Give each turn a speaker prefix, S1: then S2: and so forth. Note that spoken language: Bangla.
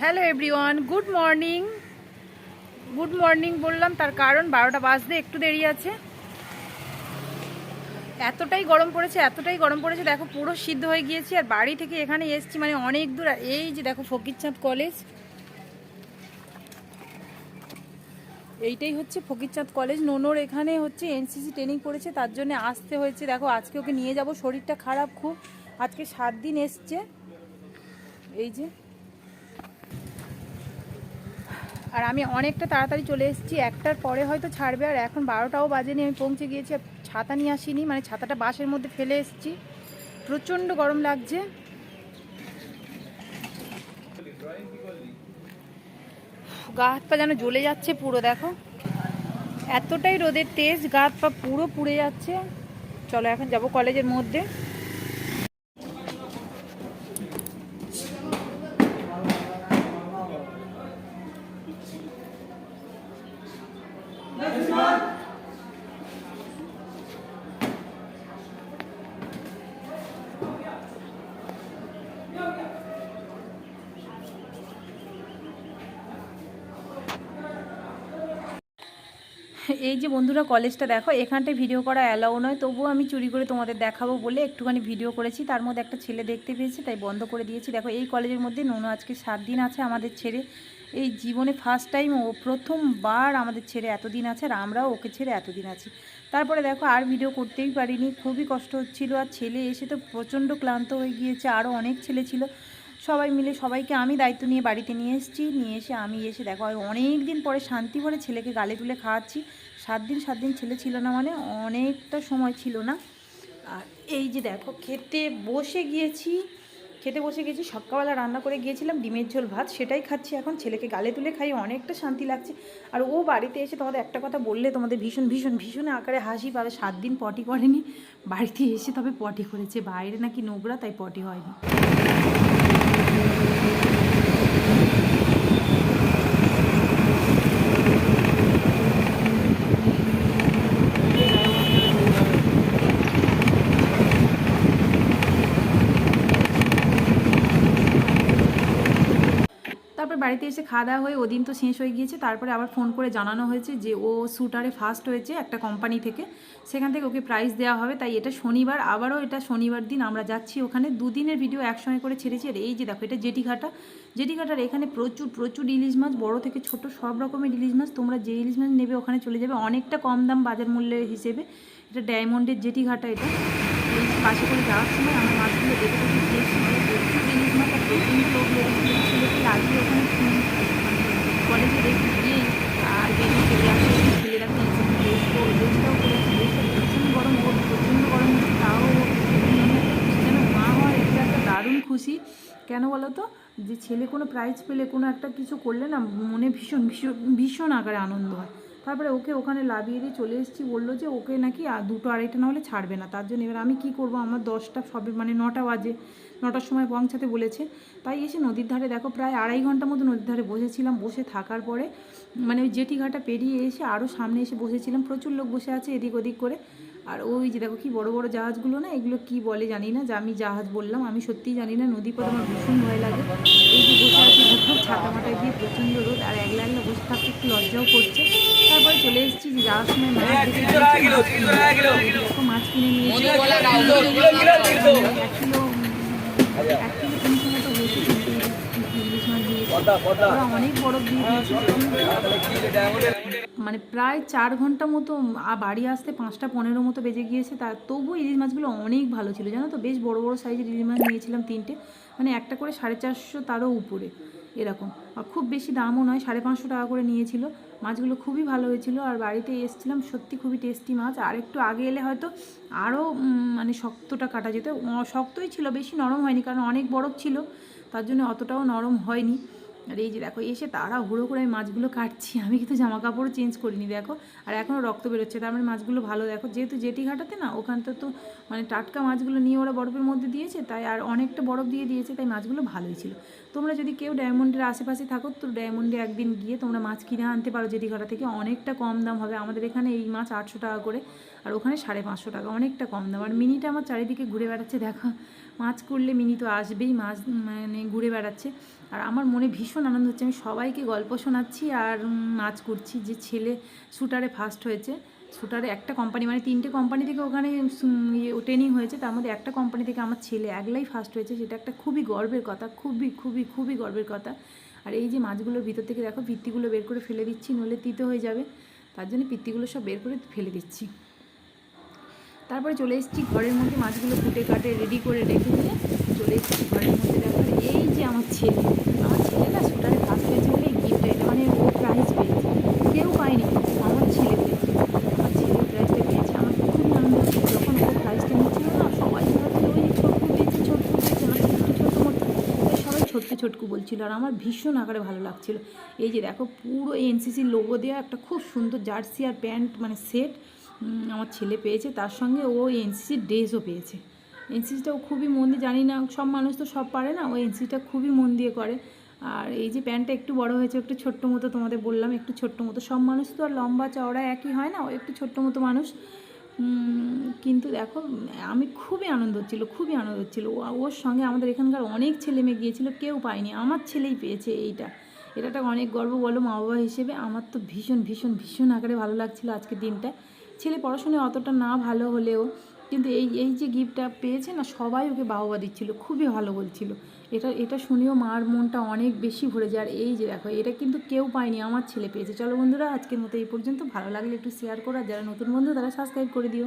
S1: Hello everyone good morning good morning বললাম, তার কারণ বারোটা বাজতে একটু দেরি আছে। এতটাই গরম পড়েছে, এতটাই গরম পড়েছে, দেখো পুরো সিদ্ধ হয়ে গিয়েছি, আর বাড়ি থেকে এখানে এসেছি মানে অনেক দূর, আর এই যে দেখো ফকিরচাঁদ কলেজ। এইটাই হচ্ছে ফকিরচাঁদ কলেজ। নোনোর এখানে হচ্ছে এনসিসি ট্রেনিং পড়েছে, তার জন্য আসতে হয়েছে। দেখো, আজকে ওকে নিয়ে যাব, শরীরটা খারাপ খুব। আজকে সাত দিন এসছে। এই যে আর আমি অনেকটা তাড়াতাড়ি চলে এসেছি। একটার পরে হয়তো ছাড়বে, আর এখন বারোটাও বাজেনি, আমি পৌঁছে গিয়েছি ছাতা নিয়ে আসিনি মানে ছাতাটা বাসের মধ্যে ফেলে এসেছি। প্রচণ্ড গরম লাগছে। গা হাত পা যেন জ্বলে যাচ্ছে পুরো, দেখো। এতটাই রোদের তেজ, গা হাত পা পুরো পুড়ে যাচ্ছে। চলো, এখন যাব কলেজের মধ্যে। এই যে বন্ধুরা কলেজটা দেখো, এখানটায় ভিডিও করা অ্যালাউ নয়, তবুও আমি চুরি করে তোমাদের দেখাবো বলে একটুখানি ভিডিও করেছি। তার মধ্যে একটা ছেলে দেখতে পেয়েছি, তাই বন্ধ করে দিয়েছি। দেখো, এই কলেজের মধ্যে নোনো আজকে সাত দিন আছে আমাদের ছেড়ে। এই জীবনে ফার্স্ট টাইম ও প্রথমবার আমাদের ছেড়ে এতদিন আছে আর আমরাও ওকে ছেড়ে এতদিন আছি। তারপরে দেখো, আর ভিডিও করতেই পারিনি, খুবই কষ্ট হচ্ছিল। আর ছেলে এসে তো প্রচণ্ড ক্লান্ত হয়ে গিয়েছে আরও অনেক ছেলে ছিল। সবাই মিলে সবাইকে আমি দায়িত্ব নিয়ে বাড়িতে নিয়ে এসেছি। নিয়ে এসে আমি এসে দেখো অনেক দিন পরে শান্তি ভরে ছেলেকে গালে তুলে খাওয়াচ্ছি। সাত দিন সাত দিন ছেলে ছিল না মানে অনেকটা সময় ছিল না। আর এই যে দেখো, খেতে বসে গিয়েছি, খেতে বসে গেছি সকালবেলা রান্না করে গিয়েছিলাম, ডিমের ঝোল ভাত, সেটাই খাচ্ছি এখন। ছেলেকে গালে তুলে খাই, অনেকটা শান্তি লাগছে। আর ও বাড়িতে এসে তোমাদের একটা কথা বললে, তোমাদের ভীষণ ভীষণ ভীষণ আকারে হাসি পাবে, সাত দিন পটি করেনি, বাড়িতে এসে তবে পটি করেছে। বাইরে নাকি নোংরা, তাই পটি হয়নি। তারপর বাড়িতে এসে খাওয়া দাওয়া হয়ে ওদিন তো শেষ হয়ে গিয়েছে, তারপরে আবার ফোন করে জানানো হয়েছে যে ও শ্যুটারে ফার্স্ট হয়েছে একটা কোম্পানি থেকে। সেখান থেকে ওকে প্রাইজ দেওয়া হবে, তাই এটা শনিবার, আবারও এটা শনিবার দিন আমরা যাচ্ছি ওখানে। দুদিনের ভিডিও একসঙ্গে করে ছেড়েছি, আর এই যে দেখো, এটা জেটিঘাটা জেটিঘাটার এখানে প্রচুর প্রচুর ইলিশ মাছ, বড় থেকে ছোট, সব রকমের ইলিশ মাছ, তোমরা যে ইলিশ মাছ নেবে ওখানে চলে যাবে। অনেকটা কম দাম বাজার মূল্যের হিসেবে। এটা ডায়মন্ডের জেটিঘাটা এটা। পাশে করে যাওয়ার সময় আমার মাছগুলো দেখে দেখে দিয়েছি মানে প্রচুর মাছ আর প্রচুর লোক লেগেছিল ছেলেকে আজকে ওখানে উম, কলেজে রেখে গিয়েই আর বেরিয়ে চলে আসে। ছেলেরা বেশটাও করেছে বেশটা ভীষণ গরম ও প্রচণ্ড গরম তাও মনে যেন মা হওয়ার এটা একটা দারুণ খুশি। কেন বলো তো যে ছেলে কোনো প্রাইজ পেলে কোনো একটা কিছু করলে না মনে ভীষণ ভীষণ ভীষণ আকারে আনন্দ হয়। তারপরে ওকে ওখানে লাভিয়ে দিয়ে চলে এসেছি, বলল যে ওকে নাকি দুটো আড়াইটা না হলে ছাড়বে না, তার জন্য এবার আমি কি করব, আমার দশটা সবে মানে নটা বাজে, নটার সময় পৌঁছাতে বলেছে, তাই এসে নদীর ধারে দেখো প্রায় আড়াই ঘণ্টা মতো নদীর ধারে বসেছিলাম, বসে থাকার পরে মানে ওই জেটি ঘাটা পেরিয়ে এসে আরও সামনে এসে বসেছিলাম, প্রচুর লোক বসে আছে এদিক ওদিক করে, আর ওই যে দেখো কি বড় বড় জাহাজগুলো না, এগুলো কি বলে জানি না, যে আমি জাহাজ বললাম, আমি সত্যিই জানি না, নদী পথে আমার ভীষণ ভয় ছাতা মাথায় দিয়ে প্রচণ্ড রোদ আর একলা একলা বসে থাকতে একটু লজ্জাও করছে। তারপরে চলে এসেছি যে যাওয়ার সময় মাছ কিনে নিয়েছি এক কিলো এক কিলো তিনশো মতো হয়েছে। ইলিশ মাছ অনেক দিয়ে মানে প্রায় চার ঘণ্টা মতো বাড়ি আসতে পাঁচটা পনেরো মতো বেজে গিয়েছে। তার তবুও ইলিশ মাছগুলো অনেক ভালো ছিল। জানো তো? বেশ বড় বড় সাইজের ইলিশ মাছ নিয়েছিলাম তিনটে। মানে একটা করে সাড়ে চারশো তারও উপরে। এরকম। আর খুব বেশি দামও নয়, সাড়ে পাঁচশো টাকা করে নিয়েছিল। মাছগুলো খুবই ভালো হয়েছিল। আর বাড়িতে এসেছিলাম, সত্যি খুবই টেস্টি মাছ। আর একটু আগে এলে হয়তো আরও মানে শক্তটা কাটা যেত। শক্তই ছিল, বেশি নরম হয়নি, কারণ অনেক বরফ ছিল। তার জন্য অতটাও নরম হয়নি। আর এই যে দেখো, এসে তারা হুড়ো করে আমি মাছগুলো কাটছি। আমি কিন্তু জামা কাপড়ও চেঞ্জ করিনি, দেখো। আর এখনও রক্ত বেরোচ্ছে, তার মানে মাছগুলো ভালো। দেখো, যেহেতু জেটি ঘাটাতে না ওখানটা তো মানে টাটকা মাছগুলো নিয়ে ওরা বরফের মধ্যে দিয়েছে, তাই আর অনেকটা বরফ দিয়ে দিয়েছে, তাই মাছগুলো ভালোই ছিল। তোমরা যদি কেউ ডায়মন্ডের আশেপাশে থাকো, তো ডায়মন্ডে একদিন গিয়ে তোমরা মাছ কিনে আনতে পারো জেটি ঘাটা থেকে। অনেকটা কম দাম হবে। আমাদের এখানে এই মাছ আটশো টাকা করে, আর ওখানে সাড়ে পাঁচশো টাকা, অনেকটা কম দাম। আর মিনিটা আমার চারিদিকে ঘুরে বেড়াচ্ছে, দেখো। মাছ করলে মিনি তো আসবেই, মাছ মানে ঘুরে বেড়াচ্ছে। আর আমার মনে ভীষণ আনন্দ হচ্ছে, আমি সবাইকে গল্প শোনাচ্ছি আর নাচ করছি। যে ছেলে শুটারে ফার্স্ট হয়েছে, শুটারে একটা কোম্পানি মানে তিনটে কোম্পানি থেকে ওখানে ট্রেনিং হয়েছে। তার মধ্যে একটা কোম্পানি থেকে আমার ছেলে একলাই ফার্স্ট হয়েছে। সেটা একটা খুবই গর্বের কথা, খুবই খুবই খুবই গর্বের কথা। আর এই যে মাছগুলোর ভিতর থেকে দেখো, পিত্তিগুলো বের করে ফেলে দিচ্ছি নলে তিতে হয়ে যাবে। তার জন্য পিত্তিগুলো সব বের করে ফেলে দিচ্ছি। তারপরে চলে এসেছি ঘরের মধ্যে, মাছগুলো কুটে কাটে রেডি করে রেখে দিয়ে চলে এসেছি ঘরের মধ্যে। দেখো, এই যে আমার ছেলে আমার ছেলে না শুটারে ফার্স্ট হয়েছে বলে গিফট এটা মানে ও প্রাইজ পেয়েছে। কেউ পায়নি, আমার ছেলে পেয়েছে, আমার ছেলে প্রাইজটা পেয়েছে। আমার খুবই আনন্দ হচ্ছে, যখন ও প্রাইজটা নিচ্ছিল না, সবাই ভাবছিল, ওই যে ছোট্টু পেয়েছে ছোট্টু পেয়েছে আমার একটু ছোট্ট মোট্ট সবাই ছোট্টু ছোট্টু বলছিল, আর আমার ভীষণ আকারে ভালো লাগছিল। এই যে দেখো, পুরো এনসিসির লোগো দেওয়া একটা খুব সুন্দর জার্সি আর প্যান্ট মানে সেট আমার ছেলে পেয়েছে, তার সঙ্গে ও এনসিসির ড্রেসও পেয়েছে। এনসিসিটাও খুবই মন দিয়ে, জানি না, সব মানুষ তো সব পারে না, ও এনসিসিটা খুবই মন দিয়ে করে। আর এই যে প্যান্টটা একটু বড় হয়েছে, একটু ছোট্ট মতো তোমাদের বললাম, একটু ছোট্ট মতো। সব মানুষ তো আর লম্বা চওড়া একই হয় না, ও একটু ছোট্ট মতো মানুষ। কিন্তু দেখো, আমি খুবই আনন্দ হচ্ছিল, খুবই আনন্দ হচ্ছিল। ওর সঙ্গে আমাদের এখানকার অনেক ছেলে মেয়ে গিয়েছিল, কেউ পায়নি, আমার ছেলেই পেয়েছে এইটা। এটা একটা অনেক গর্ব বলো মা বাবা হিসেবে, আমার তো ভীষণ ভীষণ ভীষণ আকারে ভালো লাগছিল আজকের দিনটা। ছেলে পড়াশোনায় অতটা না ভালো হলেও কিন্তু এই এই যে গিফটটা পেয়েছে না, সবাই ওকে বাহবা দিচ্ছিল, খুবই ভালো বলছিল। এটা এটা শুনেও মার মনটা অনেক বেশি ভরে যায়। আর এই যে দেখো, এটা কিন্তু কেউ পায়নি, আমার ছেলে পেয়েছে। চলো বন্ধুরা, আজকের মতো এই পর্যন্ত। ভালো লাগলে একটু শেয়ার করো যারা নতুন বন্ধু, তারা সাবস্ক্রাইব করে দিও।